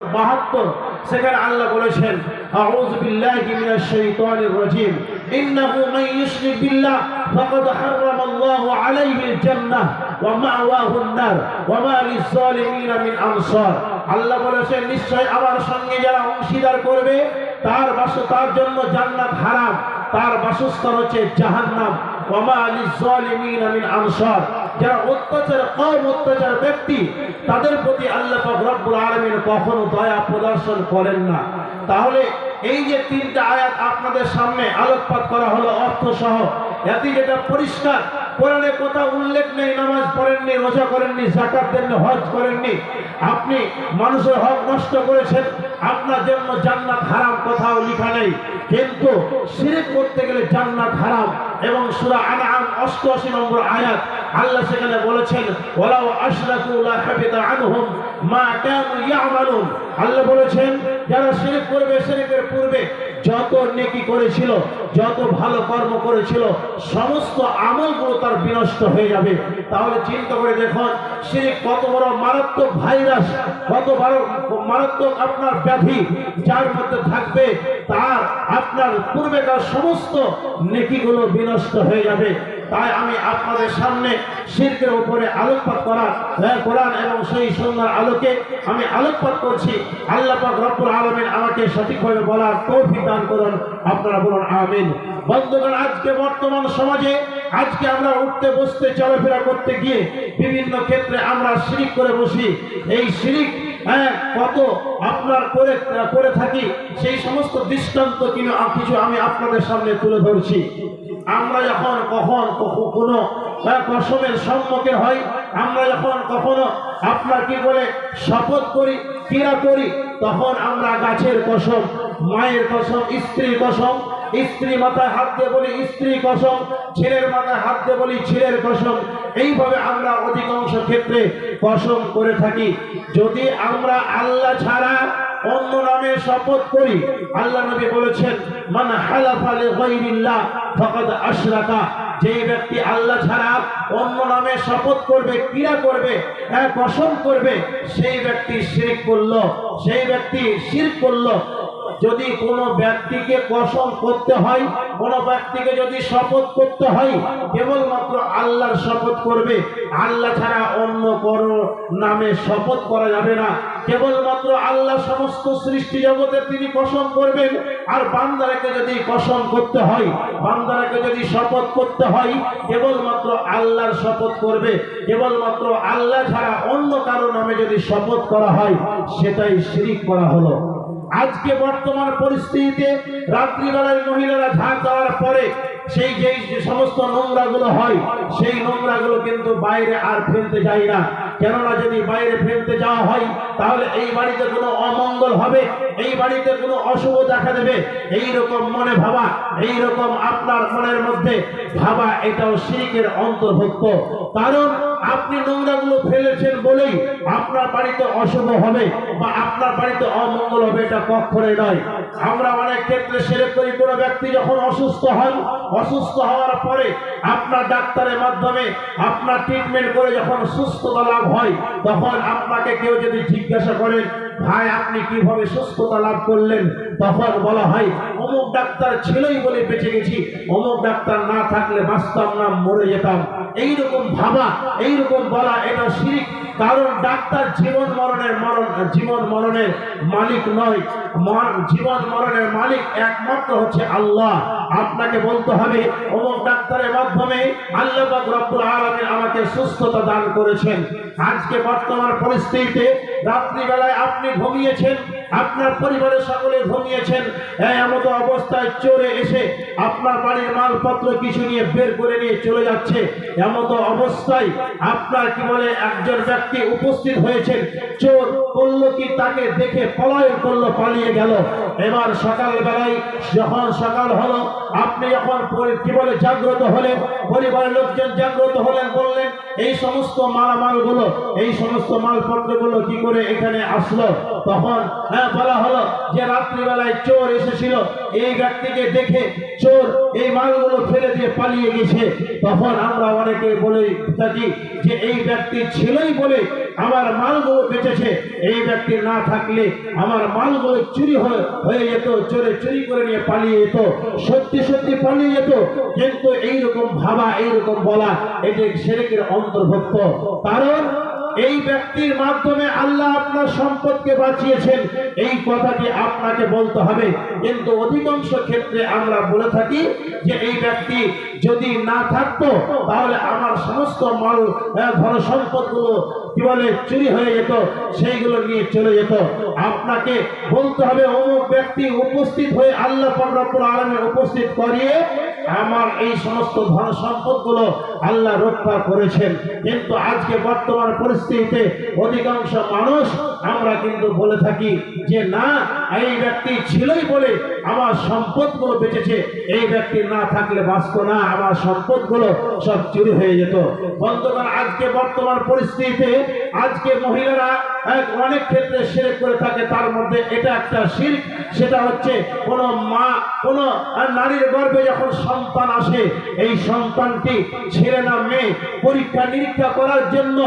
বাহাত্তর, সেখানে আল্লাহ বলেছেন মিনাশ শাইতানির রাজিম। ইন্নাহু মান ইউশরিক বিল্লাহ, ফাকাদ হারাম আল্লাহু আলাইহিল জান্নাহ ওয়া মাওয়াহু আন-নার ওয়া মা লিজ-জালিমিন মিন আনসার। আল্লাহ বলেছেন, নিশ্চয় আমার সঙ্গে যারা অংশীদার করবে, তার বাস, তার জন্য জান্নাত হারাম, তার বাসস্থান হচ্ছে জাহান্নাম। ওয়া মা লিজ-জালিমিন মিন আনসার। যারা অত্যাচার কম অত্যাচার ব্যক্তি, তাদের প্রতি আল্লাহ রব্বুল আলামিন কখনো দয়া প্রদর্শন করেন না। তাহলে এই যে তিনটা আয়াত আপনাদের সামনে আলোকপাত করা হলো অর্থ সহ এতে যেটা পরিষ্কার, কোরআনে কোথাও উল্লেখ নেই, নামাজ পড়েননি, রোজা করেননি জাকাত দেননি, হজ করেননি, আপনি মানুষের হক নষ্ট করেছেন, আপনার জন্য জান্নাত হারাম কোথাও লেখা নেই। কিন্তু শিরিক করতে গেলে জান্নাত হারাম এবং সূরা আনআম 88 নম্বর আয়াত আল্লাহ সেখানে বলেছেন, ওয়ালাউ আশরাকু লা হাবিতা আনহুম, মা কানু ইয়ামালুন। আল্লাহ বলেছেন, যারা শিরিক করবে, শিরিকের পূর্বে যত নেকি করেছিল, যত ভালো কর্ম করেছিল, সমস্ত আমলগুলো তার বিনষ্ট হয়ে যাবে। তাহলে চিন্তা করে দেখুন, শিরিক কত বড় মারাত্মক ভাইরাস, কত বড় মারাত্মক আপনার ব্যাধি যার মধ্যে থাকবে, তার আপনার পূর্বেকার সমস্ত নেকিগুলো বিনষ্ট হয়ে যাবে। তাই আমি আপনাদের সামনে শিরকের উপরে আলোকপাত করা হ্যাঁ, কোরআন এবং সেই সন্ধ্যার আলোকে আমি আলোকপাত করছি। আল্লাহ রব্বুল আলামিন আমাকে সঠিকভাবে বলার তৌফিক দান করুন। আপনারা বলুন আমিন। বন্ধুগণ আজকে বর্তমান সমাজে আজকে আমরা উঠতে বসতে চলাফেরা করতে গিয়ে বিভিন্ন ক্ষেত্রে আমরা শিরিক করে বসি। এই শিরিক হ্যাঁ কত আপনার করে করে থাকি সেই সমস্ত দৃষ্টান্ত কিন্তু কিছু আমি আপনাদের সামনে তুলে ধরছি। আমরা যখন কখন কখ- কোনো কসমের সম্মুখে হয় আমরা যখন কখনো আপনার কি বলে শপথ করি, ক্রীড়া করি, তখন আমরা গাছের কসম, মায়ের কসম, স্ত্রীর কসম, স্ত্রী মাথায় হাত দিয়ে বলি স্ত্রী কসম, ছেলের মাথায় হাত দিয়ে বলি ছেলের কসম, এইভাবে আমরা অধিকাংশ ক্ষেত্রে কসম করে থাকি। যদি আমরা আল্লাহ ছাড়া অন্য নামে শপথ করি, আল্লাহ নবী বলেছেন, মান হালাফা লিগাইরিল্লাহ ফাকাদ আশরাকা যেই ব্যক্তি আল্লাহ ছাড়া অন্য নামে শপথ করবে, ক্রীড়া করবে হ্যাঁ কসম করবে, সেই ব্যক্তি শির করল, সেই ব্যক্তি শির করল যদি কোনো ব্যক্তিকে কসম করতে হয়, কোনো ব্যক্তিকে যদি শপথ করতে হয়, কেবলমাত্র আল্লাহর শপথ করবে। আল্লাহ ছাড়া অন্য কোনো নামে শপথ করা যাবে না। কেবলমাত্র আল্লাহ সমস্ত সৃষ্টি জগতের তিনি কসম করবেন। আর বান্দারাকে যদি কসম করতে হয়, বান্দারাকে যদি শপথ করতে হয়, কেবলমাত্র আল্লাহর শপথ করবে। কেবলমাত্র আল্লাহ ছাড়া অন্য কারও নামে যদি শপথ করা হয়, সেটাই শিরিক করা হলো। আজকে বর্তমান পরিস্থিতিতে রাত্রিবেলায় মহিলারা ঝাঁক দেওয়ার পরে সেই যেই যে সমস্ত নোংরাগুলো হয়, সেই নোংরাগুলো কিন্তু বাইরে আর ফেলতে যায় না। কেননা যদি বাইরে ফেলতে যাওয়া হয়, তাহলে এই বাড়িতে কোনো অমঙ্গল হবে, এই বাড়িতে কোনো অশুভ দেখা দেবে। এই রকম মনে ভাবা এই রকম আপনার মনের মধ্যে ভাবা, এটাও শিরিকের অন্তর্ভুক্ত। কারণ আপনি নোংরাগুলো ফেলেছেন বলেই আপনার বাড়িতে অশুভ হবে বা আপনার বাড়িতে অমঙ্গল হবে, এটা কক্ষরে নয়। আমরা অনেক ক্ষেত্রে সেরে করি, কোনো ব্যক্তি যখন অসুস্থ হন, অসুস্থ হওয়ার পরে আপনার ডাক্তারের মাধ্যমে আপনার ট্রিটমেন্ট করে যখন সুস্থতা লাভ হয়, তখন আপনাকে কেউ যদি জিজ্ঞাসা করেন ভাই, আপনি কীভাবে সুস্থতা লাভ করলেন? তখন বলা হয়, অমুক ডাক্তার ছিলই বলে বেঁচে গেছি। অমুক ডাক্তার না থাকলে বাঁচতাম না, মরে যেতাম। এইরকম ভাবা, এইরকম বলা, এটা শিরিক। কারণ ডাক্তার জীবন মরণের মরণ, জীবন মরণের মালিক নয়। জীবন মরণের মালিক একমাত্র হচ্ছে আল্লাহ। আপনাকে বলতে হবে, অমুক ডাক্তারের মাধ্যমে আল্লাহ রব্বুল আলামিন আমাকে সুস্থতা দান করেছেন। আজকে বর্তমান পরিস্থিতিতে রাত্রিবেলায় আপনি ঘুমিয়েছেন, আপনার পরিবারের সকলে ঘুমিয়েছেন এমন অবস্থায় চোরে এসে আপনার বাড়ির মালপত্র কিছু নিয়ে বের করে নিয়ে চলে যাচ্ছে। এমন অবস্থায় আপনার কি বলে, একজন ব্যক্তি উপস্থিত হয়েছেন, চোর করল কি তাকে দেখে পলায়ন করল, পালিয়ে গেল। এবার সকালবেলায় যখন সকাল হলো আপনি যখন কি বলে, জাগ্রত হলেন, পরিবারের লোকজন জাগ্রত হলেন, বললেন, এই সমস্ত মালামালগুলো, এই সমস্ত মালপত্রগুলো কি করে এখানে আসলো? তখন হ্যাঁ বলা হলো যে রাত্রিবেলায় চোর এসেছিল। এই ব্যক্তিকে দেখে চোর এই মালগুলো ফেলে দিয়ে পালিয়ে গেছে। তখন আমরা অনেকে বলে থাকি যে এই ব্যক্তি ছিলই বলে আমার মালগুলো বেঁচেছে। এই ব্যক্তি না থাকলে আমার মালগুলো চুরি হয়ে হয়ে যেত, চোরে চুরি করে নিয়ে পালিয়ে যেত, সত্যি সত্যি পালিয়ে যেত। কিন্তু এইরকম ভাবা, এইরকম বলা, এটি সেরেকের অন্তর্ভুক্ত। কারণ এই ব্যক্তির মাধ্যমে আল্লাহ আপনার সম্পদকে বাঁচিয়েছেন। এই কথাটি আপনাকে বলতে হবে। কিন্তু অধিকাংশ ক্ষেত্রে আমরা বলে থাকি যে এই ব্যক্তি যদি না থাকতো, তাহলে আমার সমস্ত মাল ধন সম্পদগুলো কি বলে, চুরি হয়ে যেত, সেইগুলো নিয়ে চলে যেত। আপনাকে বলতে হবে, অমুক ব্যক্তি উপস্থিত হয়ে আল্লাহ পাকরাপুর আলমে উপস্থিত করিয়ে আমার এই সমস্ত ধন সম্পদগুলো আল্লাহ রক্ষা করেছেন। কিন্তু আজকে বর্তমান পরিস্থিতিতে অধিকাংশ মানুষ, আমরা কিন্তু বলে থাকি যে, না, এই ব্যক্তি ছিলই বলে আমার সম্পদগুলো বেঁচেছে। এই ব্যক্তি না থাকলে বাঁচত না, আমার সম্পদগুলো সব চুরি হয়ে যেত। বন্ধুগণ, আজকে বর্তমান পরিস্থিতিতে আজকে মহিলারা অনেক ক্ষেত্রে শিরক করে থাকে, তার মধ্যে এটা একটা শিল্প সেটা হচ্ছে কোন মা, কোন নারীর গর্ভে যখন সন্তান আসে, এই সন্তানটি ছেলে না মেয়ে, পরীক্ষা নিরীক্ষা করার জন্য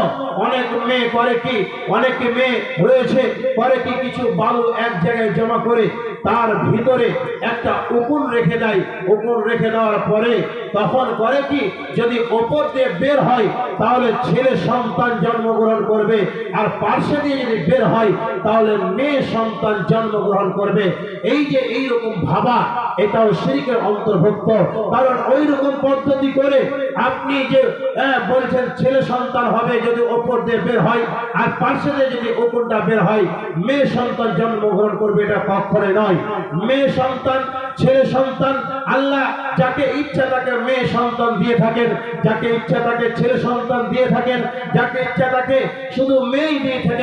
অনেক মেয়ে করে কি অনেকে মেয়ে রয়েছে করে কি কিছু বালু এক জায়গায় জমা করে তার ভিতরে একটা উকুন রেখে দেয়। উকুন রেখে দেওয়ার পরে তখন করে কি, যদি ওপর দিয়ে বের হয়, তাহলে ছেলে সন্তান জন্মগ্রহণ করবে। আর পার্শ্বে দিয়ে যদি বের হয়, তাহলে মেয়ে সন্তান জন্মগ্রহণ করবে। এই যে এই রকম ভাবা, এটাও শিরিকের অন্তর্ভুক্ত। কারণ ওই রকম পদ্ধতি করে আপনি যে আহ, বলছেন ছেলে সন্তান হবে যদি ওপর দিয়ে বের হয় আর পার্শ্বে দিয়ে যদি ওপরটা বের হয় মেয়ে সন্তান জন্মগ্রহণ করবে এটা কখনোই নয়। মেয়ে সন্তান ছেলে সন্তান আল্লাহ যাকে ইচ্ছা তাকে মেয়ে সন্তান দিয়ে থাকেন যাকে ইচ্ছা তাকে ছেলে সন্তান দিয়ে থাকেন যাকে ইচ্ছা তাকে শুধু মেয়েই দিয়ে থাকেন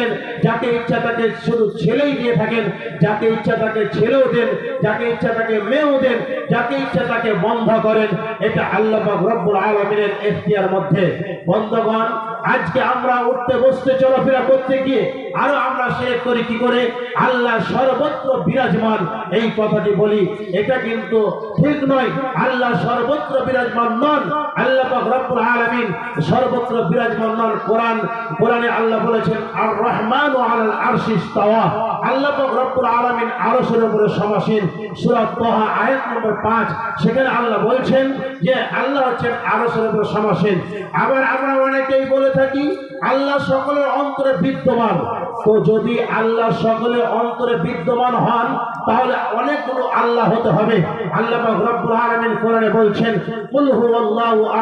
যাকে ইচ্ছা তাকে শুধু ছেলেই দিয়ে থাকেন, যাকে ইচ্ছা তাকে ছেলেও দেন, যাকে ইচ্ছা তাকে মেয়েও দেন, যাকে ইচ্ছা তাকে বন্ধ করেন, এটা আল্লাহ রব্বুল আলমিনের এখতিয়ার মধ্যে। বন্ধগণ আজকে আমরা উঠতে, বসতে, চলাফেরা করতে গিয়ে আরও আমরা সে করি কি করে? আল্লাহ সর্বত্র বিরাজমান। এই কথাটি বলি, এটা কিন্তু ঠিক নয়। আল্লাহ সর্বত্র বিরাজমান নন। আল্লাহ রব্বুল আলামিন সর্বত্র বিরাজমান নন। কোরআন, কোরআনে আল্লাহ বলেছেন আর রহমান ও আলাল আরশি ইস্তাওয়া। আল্লাহ রব্বুল আলামিন আরশের উপরে সমাসীন। সূরা তাহা আয়াত নম্বর 5 সেখানে আল্লাহ বলছেন যে, আল্লাহ হচ্ছেন আরশের উপরে সমাসীন। আবার আমরা অনেকেই বলে থাকি, আল্লাহ সকলের অন্তরে বিদ্যমান। তো যদি আল্লাহ সকলের অন্তরে বিদ্যমান হন, তাহলে অনেকগুলো আল্লাহ হতে হবে। আল্লাহ রব্বুল আলামিন কোরআনে বলছেন, কুল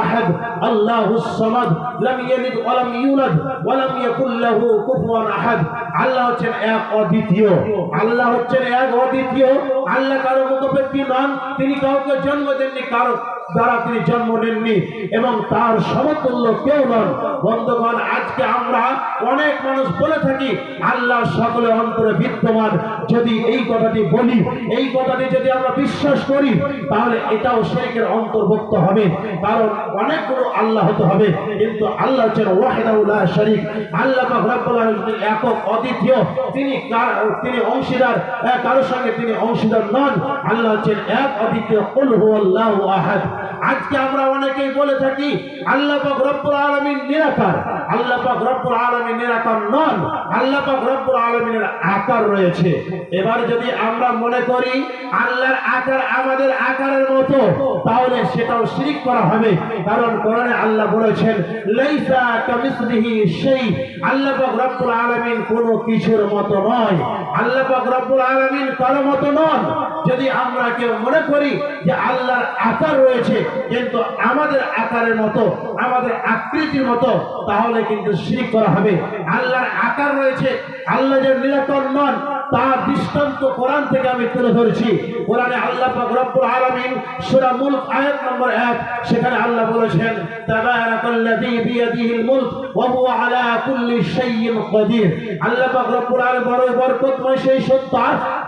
আহাদ আল্লাহুস সামাদ, লাম ইয়ালিদ ইউলাদ ইয়াকুল লাহু কুফুয়ান আহাদ। আল্লাহ হচ্ছেন এক অদ্বিতীয়। আল্লাহ হচ্ছেন এক অদ্বিতীয়। আল্লাহ কারও মুখোপেক্ষী নন, তিনি কাউকে জন্ম দেননি, কারও দ্বারা তিনি জন্ম নেননি এবং তার সমতুল্য কেউ নন। বন্ধুগণ, আজকে আমরা অনেক মানুষ বলে থাকি, আল্লাহ সকলে অন্তরে বিদ্যমান। যদি এই কথাটি বলি, এই কথাটি যদি আমরা বিশ্বাস করি, তাহলে এটাও শেখের অন্তর্ভুক্ত হবে। কারণ অনেকগুলো আল্লাহ হতে হবে, কিন্তু আল্লাহ হচ্ছেন ওয়াহিদাউল্লাহ শরীফ আল্লাহ একক অদ্বিতীয়, তিনি তিনি অংশীদার কারোর সঙ্গে তিনি অংশীদার নন। আল্লাহ হচ্ছেন এক অদ্বিতীয় আহাদ। আজকে আমরা অনেকেই বলে থাকি আল্লাহ রব্বুল আলমিন নিরাকার। আল্লাহ পাক রব্বুল সেই আল্লাহ কিছুর মতো নয়। আল্লাহ রব্বুল আলামিন কারও মতো নন। যদি আমরা কেউ মনে করি যে আল্লাহর আকার রয়েছে, কিন্তু আমাদের আকারের মতো, আমাদের আকৃতির মতো, তাহলে কিন্তু শিরিক করা হবে। আল্লাহর আকার রয়েছে আল্লাহ যে নিরাকর নন তার দৃষ্টান্ত কোরআন থেকে আমি তুলে ধরেছি। কোরআনে আল্লাহ পাক রব্বুল আলামিন সূরা মুলক আয়াত নম্বর 1 সেখানে আল্লাহ বলেছেন, তাবারাকাল্লাযী বিয়াদিহিল মুলক ওয়া হুয়া আলা কুল্লি শাইইন কাদির। আল্লাহ পাক রব্বুল আলামিন বড় বরকতময় সেই সত্তা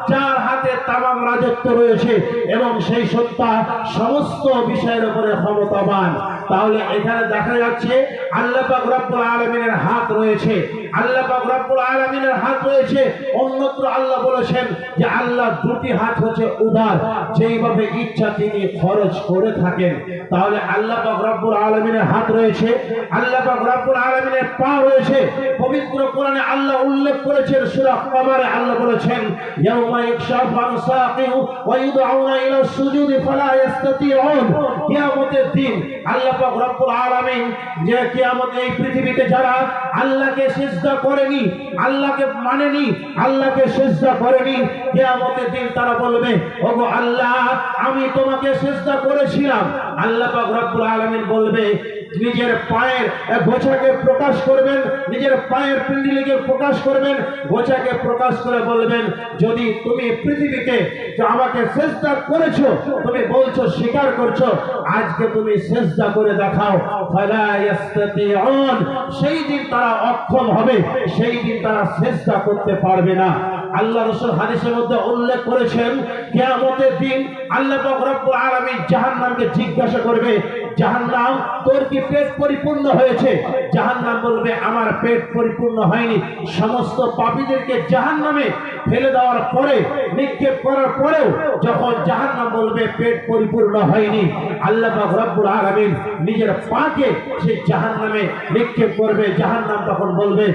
যার হাতে তামাম রাজত্ব রয়েছে এবং সেই সত্তা সমস্ত বিষয়ের উপরে ক্ষমতাবান। তাহলে এখানে দেখা যাচ্ছে আল্লাহ পাক রব্বুল আলামিনের হাত রয়েছে। আল্লাহ পাক রব্বুল আলামিনের হাত রয়েছে। অন্যত্র আল্লাহ বলেছেন যে আল্লাহ দুটি হাত হচ্ছে উদার, যেইভাবে ইচ্ছা তিনি খরচ করে থাকেন, তাহলে আল্লাহ রব্বুল আলামিনের হাত রয়েছে, আল্লাহ রব্বুল আলামিনের পা রয়েছে। পবিত্র কোরআনে আল্লাহ উল্লেখ করেছেন, সূরা কমারে আল্লাহ বলেছেন, ইয়াউমা ইয়াকশাফু আন ওয়া ইউদআউনা ইলা সুজুদি ফালা ইস্তাতিউন কিয়ামতের দিন আল্লাহ পাক রব্বুল আলামিন যে কিয়ামতে এই পৃথিবীতে যারা আল্লাহকে সিজদা করেনি, আল্লাহকে মানেনি, আল্লাহকে সিজদা করেনি, কিয়ামতের দিন তারা বলবে ওগো আল্লাহ, আমি তোমাকে সিজদা করেছিলাম। আল্লাহ পাক রব্বুল আলামিন বলবে, নিজের পায়ের গোছাকে প্রকাশ করবেন, নিজের পায়ের পিন্ডিলিকে প্রকাশ করবেন, গোছাকে প্রকাশ করে বলবেন, যদি তুমি পৃথিবীতে আমাকে চেষ্টা করেছ, তুমি বলছো, স্বীকার করছ, আজকে তুমি চেষ্টা করে দেখাও। সেই দিন তারা অক্ষম হবে, সেই দিন তারা চেষ্টা করতে পারবে না। আল্লাহ রসুল হাদিসের মধ্যে উল্লেখ করেছেন কেয়ামতের দিন আল্লাহ রব্বুল আলামিন জাহান্নামকে জিজ্ঞাসা করবে জাহান্নাম তোর কি পেট পরিপূর্ণ হয়েছে? জাহান্নাম বলবে, আমার পেট পরিপূর্ণ হয়নি। সমস্ত পাপীদেরকে জাহান্নামে ফেলে দেওয়ার পরে, নিক্ষেপ করার পরেও যখন জাহান্নাম বলবে, পেট পরিপূর্ণ হয়নি, আল্লাহ রব্বুল আলামিন নিজের পাকে সেই জাহান্নামে নিক্ষেপ করবে। জাহান্নাম তখন বলবে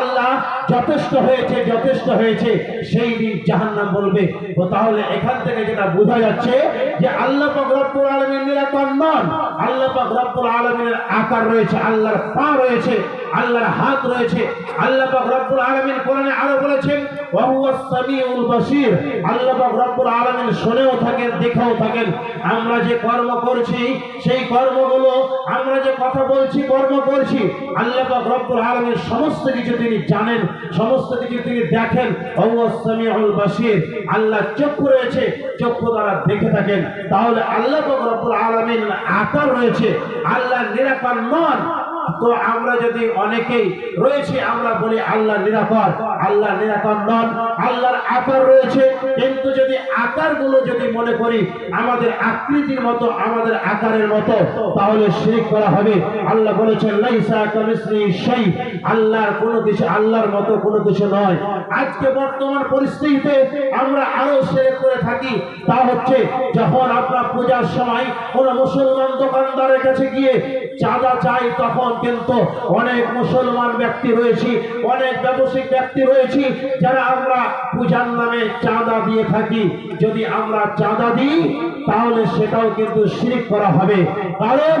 আল্লাহ, যথেষ্ট হয়েছে যথেষ্ট হয়েছে। সেই দিন জাহান্নাম বলবে তো তাহলে এখান থেকে যেটা বোঝা যাচ্ছে যে আল্লাহ রব্বুল আলামিন নিরাপদ নন আল্লাহ রব্বুল আলমিনের আকার রয়েছে আল্লাহর পা রয়েছে। আল্লাহর হাত রয়েছে। আল্লাহ পাক রব্বুল আলামিন কোরআনে আরও বলেছেন ওয়া হুয়াস সামিউল বাসীর আল্লাহ পাক রব্বুল আলামিন শুনেও থাকেন, দেখেও থাকেন। আমরা যে কর্ম করছি, সেই কর্মগুলো আমরা যে কথা বলছি, কর্ম করছি, আল্লাহ পাক রব্বুল আলামিন সমস্ত কিছু তিনি জানেন, সমস্ত কিছু তিনি দেখেন। ওয়া হুয়াস সামিউল বাসীর আল্লাহ চক্ষু রয়েছে, চক্ষু দ্বারা দেখে থাকেন। তাহলে আল্লাহ পাক রব্বুল আলামিন আকার রয়েছে। আল্লাহ নিরাপদ নন তো আমরা যদি অনেকেই রয়েছে, আমরা বলি আল্লাহ নিরাপদ আল্লাহ নিরাপদ নন, আল্লাহর আকার রয়েছে, কিন্তু যদি আকারগুলো যদি মনে করি আমাদের আকৃতির মতো, আমাদের আকারের মতো, তাহলে শিরিক করা হবে। আল্লাহ বলেছেন, লাইসা কামিসলি শাই, আল্লাহর কোনো কিছু আল্লাহর মতো কোনো কিছু নয়। আজকে বর্তমান পরিস্থিতিতে আমরা আরও শিরিক করে থাকি, তা হচ্ছে যখন আপনার পূজার সময় কোন মুসলমান দোকানদারের কাছে গিয়ে চাঁদা চাই তখন কিন্তু অনেক মুসলমান ব্যক্তি রয়েছি, অনেক ব্যবসায়িক ব্যক্তি রয়েছি যারা আমরা পূজার নামে চাঁদা দিয়ে থাকি। যদি আমরা চাঁদা দিই, তাহলে সেটাও কিন্তু শিরিক করা হবে। কারণ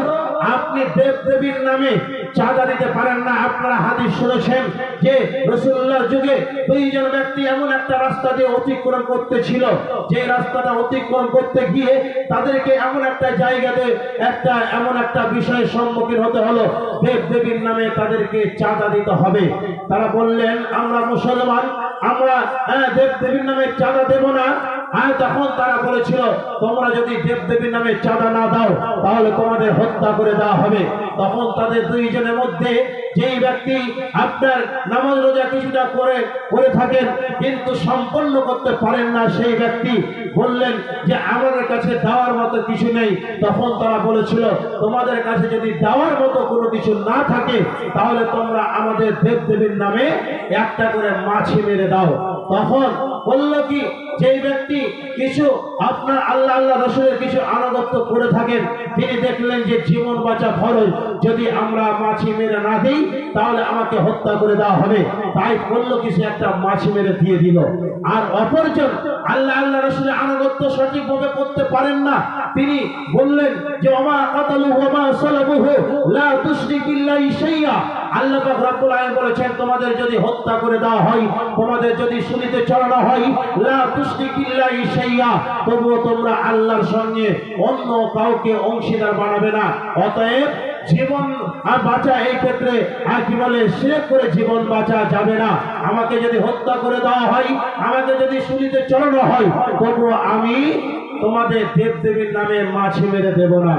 আপনি দেব দেবীর নামে চাঁদা দিতে পারেন না। আপনারা হাদিস শুনেছেন যে রসুল্লাহ যুগে দুইজন ব্যক্তি এমন একটা রাস্তা দিয়ে অতিক্রম করতেছিল, যে রাস্তাটা অতিক্রম করতে গিয়ে তাদেরকে এমন একটা জায়গাতে একটা, এমন একটা বিষয়ের সম্মুখীন হতে হলো। দেব দেবীর নামে তাদেরকে চাঁদা দিতে হবে। তারা বললেন, আমরা মুসলমান, আমরা হ্যাঁ দেব দেবীর নামে চাঁদা দেব না। হ্যাঁ তখন তারা বলেছিল, তোমরা যদি দেব দেবীর নামে চাঁদা না দাও, তাহলে তোমাদের হত্যা করে দেওয়া হবে। তখন তাদের দুইজনের মধ্যে যেই ব্যক্তি আপনার নামাজ রোজা কিছুটা করে করে থাকেন, কিন্তু সম্পন্ন করতে পারেন না, সেই ব্যক্তি বললেন যে, আমাদের কাছে দেওয়ার মতো কিছু নেই। তখন তারা বলেছিল, তোমাদের কাছে যদি দেওয়ার মতো কোনো কিছু না থাকে, তাহলে তোমরা আমাদের দেব দেবীর নামে একটা করে মাছি মেরে দাও। তখন বলল কি যেই ব্যক্তি কিছু আপনার আল্লাহ আল্লাহ রসুলের কিছু আনুগত্য করে থাকেন, তিনি দেখলেন যে জীবন বাঁচা ফরজ যদি আমরা মাছি মেরে না দিই, তাহলে আমাকে হত্যা করে দেওয়া হবে। তাই বলল কিছু একটা মাছি মেরে দিয়ে দিল। আর অপরজন আল্লাহ আল্লাহ রসুলের আনুগত্য সঠিকভাবে করতে পারেন না। তিনি বললেন যে আল্লাহ পাক বলেছেন, তোমাদের যদি হত্যা করে দেওয়া হয়, তোমাদের যদি শুনিতে চড়ানো হয়, লা তুশরিক বিল্লাহি শাইআ, তবুও তোমরা আল্লাহর সঙ্গে অন্য কাউকে অংশীদার বানাবে না। অতএব জীবন আর বাঁচা এই ক্ষেত্রে আর কি বলে, সে করে জীবন বাঁচা যাবে না। আমাকে যদি হত্যা করে দেওয়া হয়, আমাকে যদি শুনিতে চড়ানো হয়, তবুও আমি তোমাদের দেব দেবীর নামে মাছি মেরে দেব না।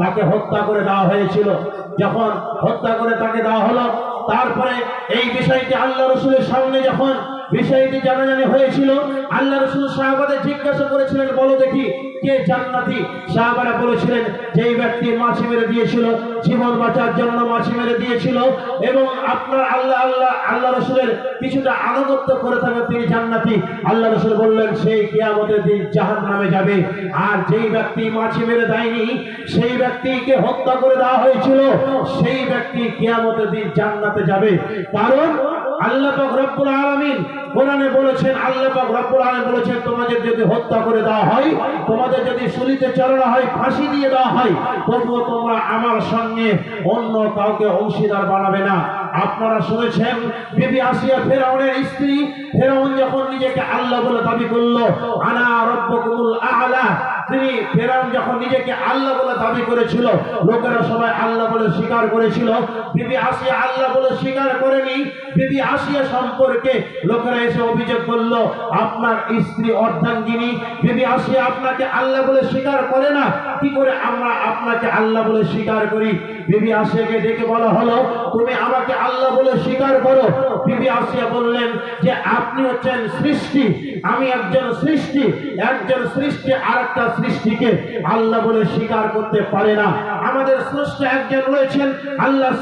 তাকে হত্যা করে দেওয়া হয়েছিল। যখন হত্যা করে তাকে দেওয়া হলো, তারপরে এই বিষয়টি আল্লাহ রসুলের সামনে যখন বিষয়টি জানাজানি হয়েছিল, আল্লাহ রসুল সাহাবাদের জিজ্ঞাসা করেছিলেন, বলো দেখি মাছি মেরে দিয়েছিল মাছি মেরে দিয়েছিল, এবং আপনার আল্লাহ আল্লাহ আল্লাহ রসুলের কিছুটা আনুগত্য করে থাকেন, তিনি জান্নাতি। আল্লাহ বললেন, সেই কিয়ামতের দিন জাহান যাবে। আর যেই ব্যক্তি মাছি মেরে দেয়নি, সেই ব্যক্তিকে হত্যা করে দেওয়া হয়েছিল। সেই ব্যক্তি কিয়ামতের দিন জান্নাতে যাবে। কারণ আল্লাহ পাক রব্বুল আলামিন কোরআনে বলেছেন, আল্লাহ পাক রব্বুল আলামিন বলেছেন, তোমাদের যদি হত্যা করে দেওয়া হয়, তোমাদের যদি শুলিতে চড়ানো হয়, ফাঁসি দিয়ে দেওয়া হয়, তবুও তোমরা আমার সঙ্গে অন্য কাউকে অংশীদার বানাবে না। আপনারা শুনেছেন, বিবি আসিয়া ফেরাউনের স্ত্রী, ফেরাউন যখন নিজেকে আল্লাহ বলে দাবি করল, আনা রব্বকুমুল আ'লা তিনি ফেরাউন যখন নিজেকে আল্লাহ বলে দাবি করেছিল, লোকেরা সবাই আল্লাহ বলে স্বীকার করেছিল বিবি আসিয়া আল্লাহ বলে স্বীকার করেনি বিবি আসিয়া সম্পর্কে লোকেরা এসে অভিযোগ করল, আপনার স্ত্রী অর্ধাঙ্গিনী বিবি আসিয়া আপনাকে আল্লাহ বলে স্বীকার করে না, কি করে আমরা আপনাকে আল্লাহ বলে স্বীকার করি? বিবি আসিয়াকে ডেকে বলা হলো, তুমি আমাকে আল্লাহ বলে স্বীকার করো। বিবি আসিয়া বললেন যে, আপনি হচ্ছেন সৃষ্টি, আমি একজন সৃষ্টি একজন সৃষ্টি আরেকটা সৃষ্টিকে আল্লাহ বলে স্বীকার করতে পারে না। আমাদের স্রষ্টা একজন রয়েছেন, আল্লাহ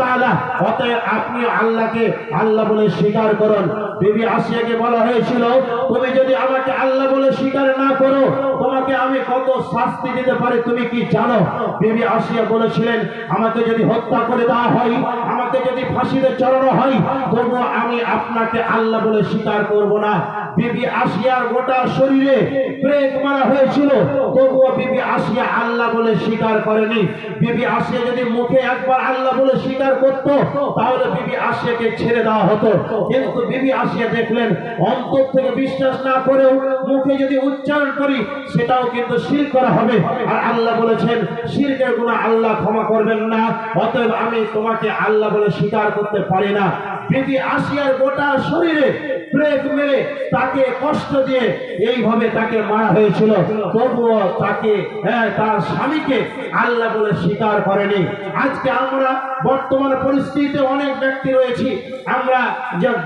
তাআলা। অতএব আপনি আল্লাহকে আল্লাহ বলে স্বীকার করুন। বিবি আসিয়াকে বলা হয়েছিল, তুমি যদি আমাকে আল্লাহ বলে স্বীকার না করো, তোমাকে আমি কত শাস্তি দিতে পারি তুমি কি জানো? বিবি আসিয়া বলেছিলেন, আমাকে যদি হত্যা করে দেওয়া হয়, আমাকে যদি ফাঁসিতে চড়ানো হয়, তবুও আমি আপনাকে আল্লাহ বলে স্বীকার করব না। বিবি আসিয়ার গোটা শরীরে ব্রেক মারা হয়েছিল। তবুও বিবি আসিয়া আল্লাহ বলে স্বীকার করেনি। বিবি আসিয়া যদি মুখে একবার আল্লাহ বলে স্বীকার করত, তাহলে বিবি আসিয়াকে ছেড়ে দেওয়া হতো। কিন্তু বিবি আসিয়া দেখলেন, অন্তর থেকে বিশ্বাস না করেও মুখে যদি উচ্চারণ করি, সেটাও কিন্তু শির করা হবে। আর আল্লাহ বলেছেন, শিরকের গুণা আল্লাহ ক্ষমা করবেন না, অতএব আমি তোমাকে আল্লাহ বলে স্বীকার করতে পারি না। বিবি আসিয়ার গোটা শরীরে ব্রেক মেরে তাকে কষ্ট দিয়ে এইভাবে তাকে মারা হয়েছিল। তবুও তাকে হ্যাঁ তার স্বামীকে আল্লাহ বলে স্বীকার করেনি। আজকে আমরা বর্তমান পরিস্থিতিতে অনেক ব্যক্তি রয়েছি। আমরা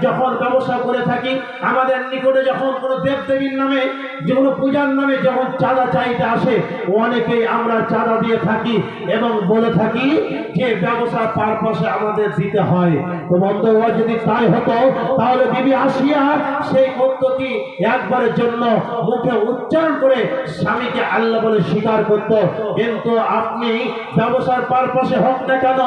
যখন ব্যবসা করে থাকি, আমাদের নিকটে যখন কোনো দেবদেবীর নামে, যে কোনো পূজার নামে যখন চাঁদা চাইতে আসে, অনেকেই আমরা চাঁদা দিয়ে থাকি এবং বলে থাকি যে ব্যবসা পারপাসে আমাদের দিতে হয়। তো বন্ধুরা, যদি তাই হতো, তাহলে বিবি আসিয়া সেই পদ্ধতি একবারের জন্য মুখে উচ্চারণ করে স্বামীকে আল্লাহ বলে স্বীকার করত। কিন্তু আপনি ব্যবসার পারপাসে হোক না কেন,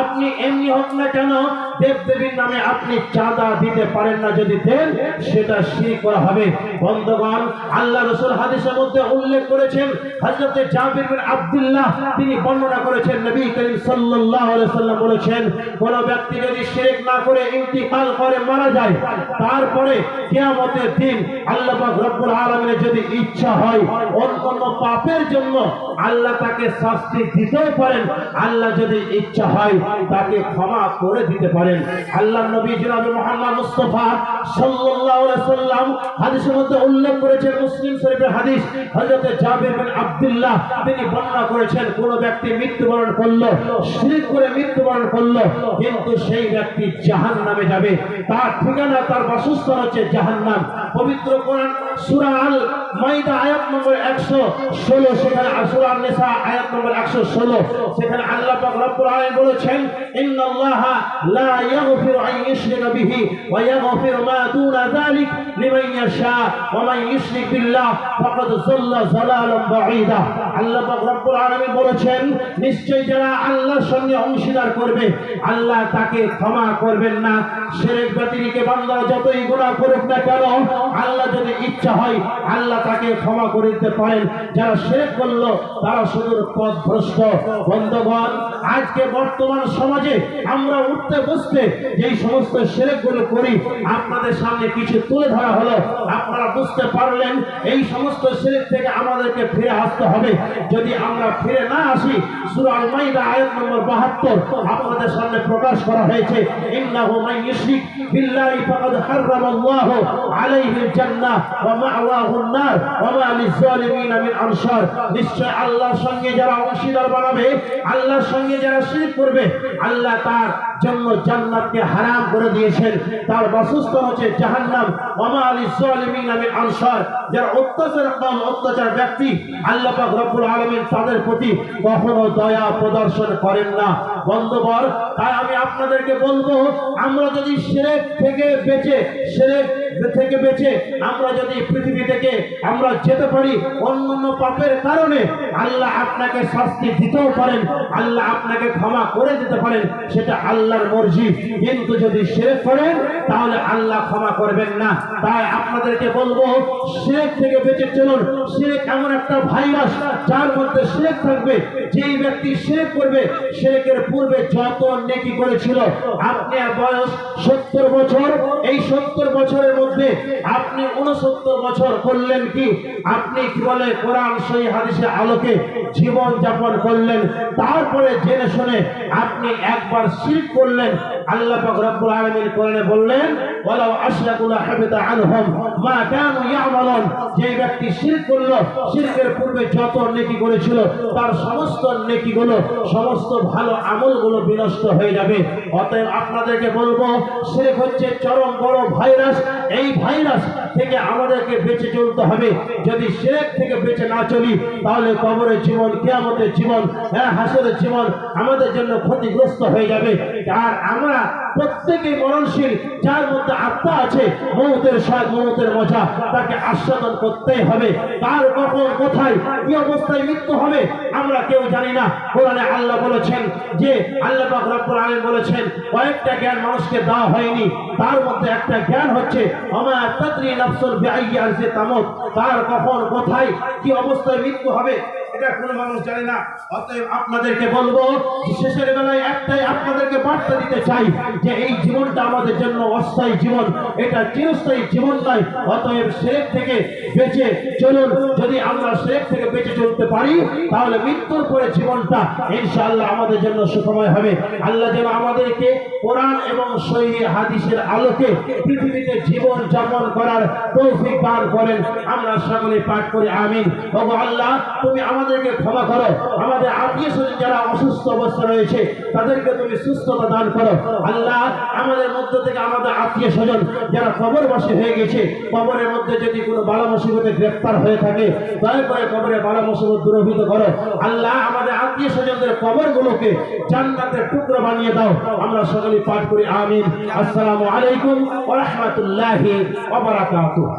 আপনি এমনি হোক না কেন, দেবদেবীর নামে আপনি চাঁদা দিতে পারেন না যদি দেন, সেটা শির করা হবে। বন্ধগণ, আল্লাহ রসুল হাদিসের মধ্যে উল্লেখ করেছেন, হযরতে জাবির বিন আব্দুল্লাহ, তিনি বর্ণনা করেছেন, নবী করিম সাল্লাল্লাহু আলাইহি সাল্লাম বলেছেন, কোন ব্যক্তি যদি শিরক না করে ইন্তিকাল করে মারা যায় তারপরে কিয়ামতের দিন আল্লাহ রব্বুল আলামিনের যদি ইচ্ছা হয় অন্য পাপের জন্য আল্লাহ তাকে শাস্তি দিতেও পারেন। আল্লাহ যদি ইচ্ছা হয়, তাকে ক্ষমা করে দিতে পারেন। আল্লাহ নবী জনাবে মুহাম্মদ মুস্তাফা সাল্লাল্লাহু আলাইহি সাল্লাম হাদিসের মধ্যে উল্লেখ করেছেন, মুসলিম শরীফের হাদিস। হযরত জাবির বিন আব্দুল্লাহ তিনি বর্ণনা করেছেন, কোন ব্যক্তি মৃত্যুবরণ করল, শিরক করে মৃত্যুবরণ করল, কিন্তু সেই ব্যক্তি জাহান্নামে যাবে। তার ঠিকানা তার বাসস্থান হচ্ছে জাহান্নাম। পবিত্র কোরআন সুরা আল মাইদা, আয়াত নম্বর 116 সেখানে সূরা নিসা, আয়াত নম্বর 116 সেখানে আল্লাহ পাক রব্বুল আলামিন বলেছেন, ইন্নাল্লাহা লা ইয়াগফিরু আন ইউশরিকা বিহি ওয়া ইয়াগফিরু মা দুনা যালিক। লিমান ইয়াশা ওয়া মান ইউশরিক বিল্লাহ, ফাকাদ যাল্লা যালালান বাঈদা। আল্লাহ পাক বলেছেন নিশ্চয় যারা আল্লাহর সঙ্গে অংশীদার করবে, আল্লাহ তাকে ক্ষমা করবেন না। শিরক ব্যতিরিকে বান্দা যতই গুনাহ করুক না কেন, আল্লাহ যদি ইচ্ছা হয়, আল্লাহ তাকে ক্ষমা করে দিতে পারেন। যারা শিরক করল, তারা শুধু পথ ভ্রষ্ট বন্ধগণ, আজকে বর্তমান সমাজে আমরা উঠতে বসতে যেই সমস্ত শিরকগুলো করি, আপনাদের সামনে কিছু তুলে ধরা হলো, আপনারা বুঝতে পারলেন, এই সমস্ত শিরক থেকে আমাদেরকে ফিরে আসতে হবে। যদি আমরা ফিরে না আসি, সূরা আল মাইদা আয়াত নম্বর 72 আপনাদের সামনে প্রকাশ করা হয়েছে। ইন্নাহু বিল্লাহি ফাকাদ হারামাল্লাহু জান্নাহ ওয়া আন-নার ওয়া মা মিন আনসার। নিশ্চয় আল্লাহর সঙ্গে যারা অংশীদার বানাবে, আল্লাহর সঙ্গে যারা শিরক করবে, আল্লাহ তার জন্য জান্নাতকে হারাম করে দিয়েছেন। তার বাসস্থান হচ্ছে জাহান্নাম। ওমা যারা অত্যাচার কম অত্যাচার ব্যক্তি প্রতি দয়া প্রদর্শন করেন না। আমি আপনাদেরকে বলব, আমরা যদি সেরেক থেকে বেঁচে, সেরেক থেকে বেঁচে আমরা যদি পৃথিবী থেকে আমরা যেতে পারি অন্যান্য পাপের কারণে, আল্লাহ আপনাকে শাস্তি দিতেও পারেন, আল্লাহ আপনাকে ক্ষমা করে দিতে পারেন, সেটা আল্লাহর মর্জি। কিন্তু যদি সেরেক করেন তাহলে আল্লাহ ক্ষমা করবেন না। তাই আপনাদেরকে বলব সেরেক থেকে বেঁচে চলুন। সেরেক এমন একটা ভাইরাস, যার মধ্যে সেরেক থাকবে। যেই ব্যক্তি সেরেক করবে সেরেকের পূর্বে যত নেকি করেছিল আপনার বয়স সত্তর বছর, এই সত্তর বছরের মধ্যে আপনি উনসত্তর বছর করলেন কি? আপনি কি বলে কোরআন সেই হাদিসে আলোকে জীবন যাপন করলেন? তারপরে জেনে শুনে আপনি একবার শিরক করলেন আল্লাহ পাক রব্বুল আলামিন কোরআনে বললেন, ওয়ালাউ আশরাকুল হাবিতা আনহুম, মা কানু ইয়ামালুন। যে ব্যক্তি শিরক করল, শিরকের পূর্বে যত নেকি করেছিল, তার সমস্ত নেকিগুলো, সমস্ত ভালো আমলগুলো বিনষ্ট হয়ে যাবে। অতএব আপনাদেরকে বলব, শিরক হচ্ছে চরম বড় ভাইরাস এই ভাইরাস থেকে আমাদেরকে বেঁচে চলতে হবে। যদি শিরক থেকে বেঁচে না চলি, তাহলে কবরের জীবন, কিয়ামতের জীবন হ্যাঁ হাসরের জীবন আমাদের জন্য ক্ষতিগ্রস্ত হয়ে যাবে। আর আমরা না প্রত্যেকেই মরণশীল, যার মধ্যে আত্মা আছে, মৌতের স্বাদ, মৌতের মজা, তাকে আস্বাদন করতেই হবে। তার কখন কোথায়, কি অবস্থায় মৃত্যু হবে, আমরা কেউ জানি না। কোরআনে আল্লাহ বলেছেন যে, আল্লাহ পাক রব্বুল আলামিন বলেছেন, কয়েকটা জ্ঞান মানুষকে দেওয়া হয়নি। তার মধ্যে একটা জ্ঞান হচ্ছে আমার তাদরি নাফসুল বিআইয়ি আরজে তামুত তার কখন কোথায়, কি অবস্থায় মৃত্যু হবে এটা কোনো মানুষ জানে না। অতএব আপনাদেরকে বলব শেষের বেলায় একটাই আপনাদেরকে বার্তা দিতে চাই যে এই জীবনটা আমাদের জন্য অস্থায়ী জীবন, এটা চিরস্থায়ী জীবন নয়, অতএব শেখ থেকে বেঁচে চলুন। যদি আমরা শেখ থেকে বেঁচে চলতে পারি, তাহলে মৃত্যুর পরে জীবনটা ইনশাআল্লাহ আমাদের জন্য সুখময় হবে। আল্লাহ যেন আমাদেরকে কোরআন এবং সহি হাদিসের আলোকে পৃথিবীতে জীবন যাপন করার তৌফিক দান করেন। আমরা সকলে পাঠ করি, আমিন। ওগো আল্লাহ, তুমি আমাদেরকে ক্ষমা করো। আমাদের আত্মীয় স্বজন যারা অসুস্থ অবস্থা রয়েছে, তাদেরকে তুমি সুস্থতা দান করো। আল্লাহ আমাদের মধ্য থেকে আমাদের আত্মীয় স্বজন যারা কবরবাসী হয়ে গেছে, কবরের মধ্যে যদি কোনো বালা মুসিবতে গ্রেফতার হয়ে থাকে, দয়া করে কবরে বালা মুসিবত দূরভূত করো। আল্লাহ আমাদের আত্মীয় স্বজনদের কবরগুলোকে জান্নাতের টুকরো বানিয়ে দাও। আমরা সকলে পাঠ করি, আমিন। আসসালামু আলাইকুম ওয়া রাহমাতুল্লাহি ওয়া বারাকাতুহু।